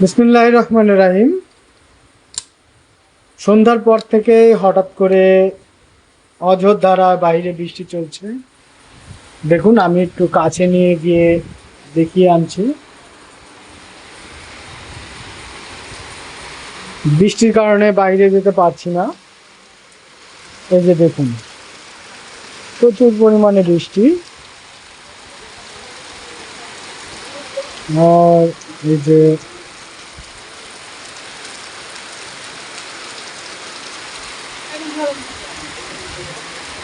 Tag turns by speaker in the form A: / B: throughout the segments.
A: বিসমুল্লাহ রহমান রাহিম। সন্ধ্যার পর থেকে হঠাৎ করে অঝোর বাইরে বৃষ্টি চলছে। দেখুন, আমি একটু কাছে নিয়ে গিয়ে দেখিয়ে আনছি। বৃষ্টির কারণে বাইরে যেতে পারছি না। এই যে দেখুন, প্রচুর পরিমাণে বৃষ্টি। আর এই যে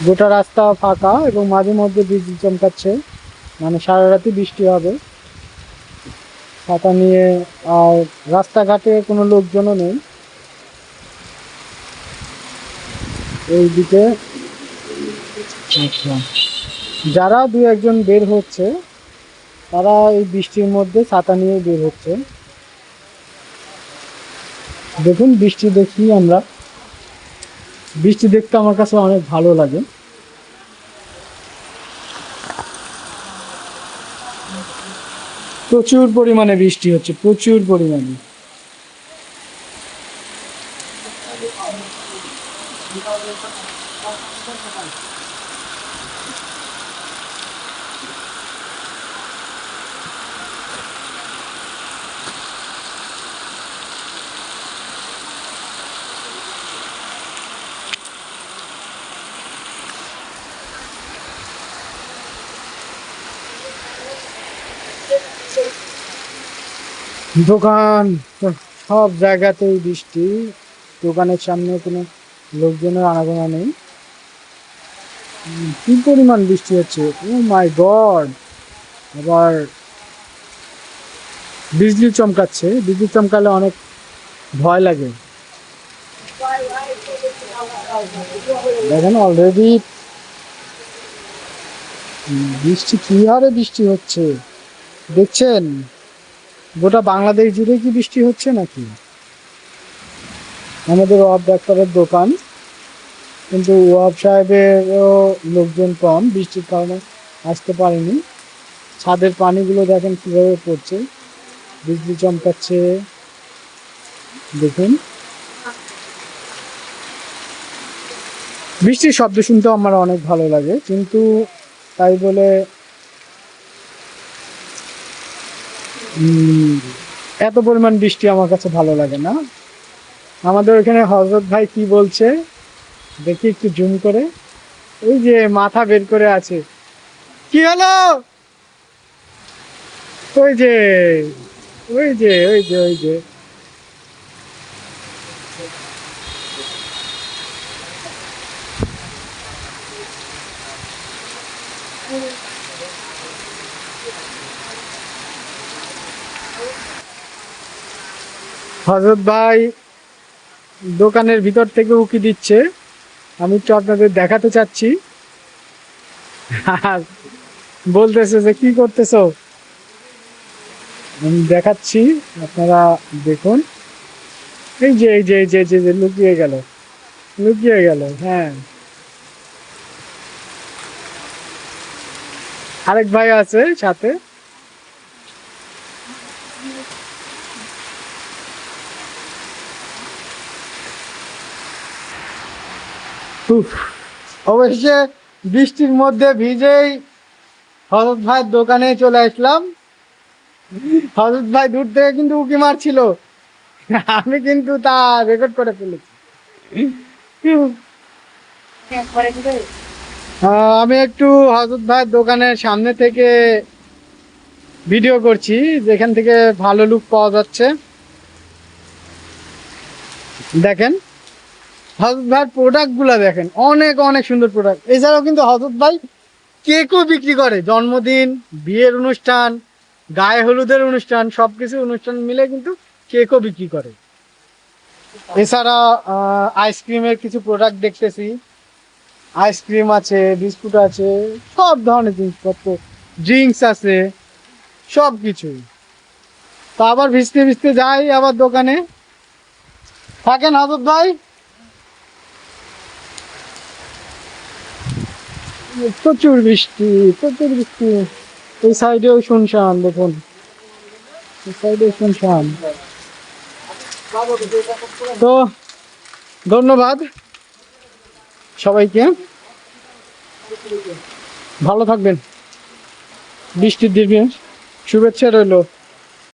A: গোটা রাস্তা ফাঁকা এবং মাঝে মধ্যে বৃষ্টি চমকাচ্ছে। মানে সারা রাতি বৃষ্টি হবে। ছাতা নিয়ে আর রাস্তাঘাটে কোনো লোকজনও নেই। এইদিকে আচ্ছা। যারা দু একজন বের হচ্ছে, তারা এই বৃষ্টির মধ্যে ছাতা নিয়ে বের হচ্ছে। দেখুন বৃষ্টি দেখি আমরা। বৃষ্টি দেখতে আমার কাছে অনেক ভালো লাগে। প্রচুর পরিমাণে বৃষ্টি হচ্ছে প্রচুর পরিমাণে। দোকান, সব জায়গাতেই বৃষ্টি। দোকানের সামনে কোনো লোকজনের আনাগোনা নেই। কি পরিমাণ বৃষ্টি হচ্ছে? ও মাই গড আবার বিজলি চমকাচ্ছে। বিজলি চমকালে অনেক ভয় লাগে। দেখেন অলরেডি বৃষ্টি, কি হারে বৃষ্টি হচ্ছে? দেখছেন? গোটা বাংলাদেশ জুড়ে কি বৃষ্টি হচ্ছে নাকি? আমাদের ওয়াব ডাক্তারের দোকান, কিন্তু ওয়াব সাহেবেরও লোকজন কম, বৃষ্টির কারণে আসতে পারেনি। ছাদের পানিগুলো দেখেন কীভাবে পড়ছে। বিজলি চমকাচ্ছে। দেখুন। বৃষ্টির শব্দ শুনতেও আমার অনেক ভালো লাগে, কিন্তু তাই বলে এত পরিমাণ বৃষ্টি আমার কাছে ভালো লাগে না। আমাদের ওখানে হজরত ভাই কি বলছে? দেখি একটু জুম করে। ওই যে মাথা বের করে আছে। কি হলো? ওই যে ওই যে ওই যে ওই যে। হজরত ভাই দোকানের ভিতর থেকে উকি দিচ্ছে। আমি একটু আপনাদের দেখাতে চাচ্ছি। আর বলতেছে যে, কি করতেছো? আমি দেখাচ্ছি, আপনারা দেখুন। এই যে এই যে এই যে যে যে, লুকিয়ে গেল। লুকিয়ে গেল হ্যাঁ। আরেক ভাই আছে সাথে। অবশ্যই বৃষ্টির মধ্যে ভিজেই হজরত ভাইয়ের দোকানে চলে আসলাম। হজরত ভাই দূর থেকে কিন্তু উকি মারছিল। আমি কিন্তু তা রেকর্ড করে ফেলেছি। আমি একটু হজরত ভাইয়ের দোকানের সামনে থেকে ভিডিও করছি, যেখান থেকে ভালো লুক পাওয়া যাচ্ছে। দেখেন। হজরত ভাইয়ের প্রোডাক্টগুলা দেখেন, অনেক অনেক সুন্দর প্রোডাক্ট এছাড়াও কিন্তু হজরত ভাই কেকও বিক্রি করে, জন্মদিন, বিয়ের অনুষ্ঠান, গায়ে হলুদের অনুষ্ঠান সবকিছু অনুষ্ঠান মিলে কিন্তু কেকও বিক্রি করে। এছাড়া আইসক্রিমের কিছু প্রোডাক্ট দেখতেছি। আইসক্রিম আছে, বিস্কুট আছে, সব ধরনের জিনিসপত্র ড্রিঙ্কস আছে সব কিছুই তো আবার ভিজতে ভিজতে যাই আবার দোকানে। থাকেন হজরত ভাই? প্রচুর বৃষ্টি প্রচুর বৃষ্টি। এই সাইডেও শুনশান, দেখুন। সাইডেও শুনশান। তো, ধন্যবাদ সবাইকে। ভালো থাকবেন। বৃষ্টির দিবেন শুভেচ্ছা রইল।